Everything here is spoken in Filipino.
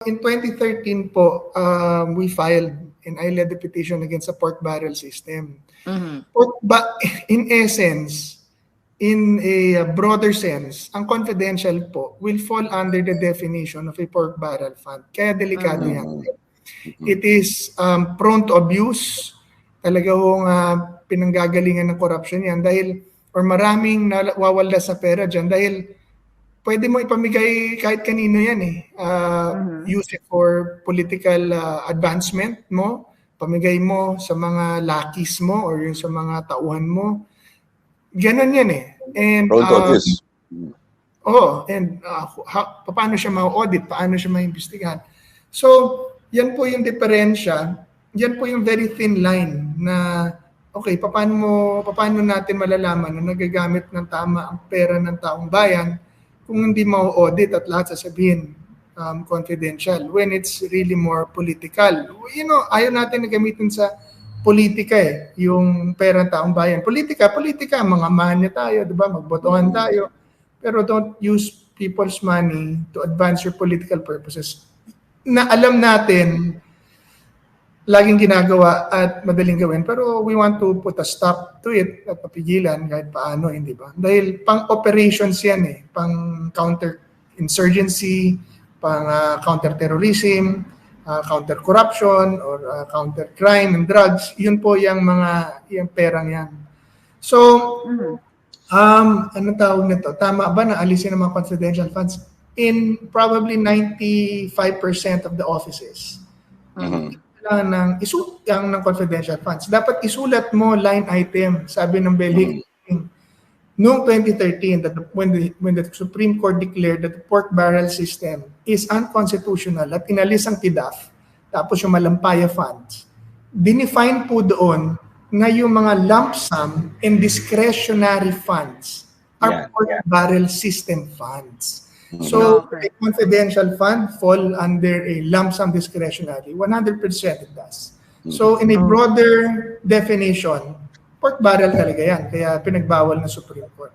In 2013 po, um, we filed and I led the petition against the pork barrel system. Mhm. Pork ba- in essence, in a broader sense, ang confidential po will fall under the definition of a pork barrel fund. Kaya delikado Mhm. yan. It is um, prone to abuse. Talaga hong uh, pinanggagalingan ng corruption yan dahil or maraming nawawala sa pera dyan dahil pwede mo ipamigay kahit kanino yan eh. Uh, Mhm. Use it for political uh, advancement mo, pamigay mo sa mga lackeys mo or yung sa mga tauhan mo. Ganon yan eh. And, to um, abuse. Oo, and uh, ha, paano siya ma-audit, paano siya maimbestigahan. So, yan po yung diferensya, yan po yung very thin line na okay, paano mo paano natin malalaman na nagagamit ng tama ang pera ng taong bayan kung hindi ma-audit at lahat sasabihin um, confidential when it's really more political. You know, ayaw natin na gamitin sa politika eh, yung pera ng taong bayan. Politika, politika, mga manya tayo, di ba? Magbotohan tayo. Pero don't use people's money to advance your political purposes. Na alam natin, laging ginagawa at madaling gawin. Pero we want to put a stop to it at papigilan kahit paano, hindi ba? Dahil pang operations yan eh. Pang counter-insurgency, pang uh, counter-terrorism, uh, counter-corruption, or uh, counter-crime and drugs. Yun po yung mga yung perang yan. So, Mhm. Um, anong tawag nito? Tama ba na alisin ang mga confidential funds? In probably 95% of the offices. Mhm. Kailangan ng isu ang ng confidential funds. Dapat isulat mo line item, sabi ng Belhic. Noong 2013, that the, when, the, when the Supreme Court declared that the pork barrel system is unconstitutional at inalis ang TIDAF, tapos yung Malampaya funds, dinefine po doon na yung mga lump sum and discretionary funds are Yeah, pork barrel system funds. Mhm. So, Okay. a confidential fund fall under a lump sum discretionary. 100% it does. So, in a broader definition, pork barrel talaga yan. Kaya pinagbawal ng Supreme Court.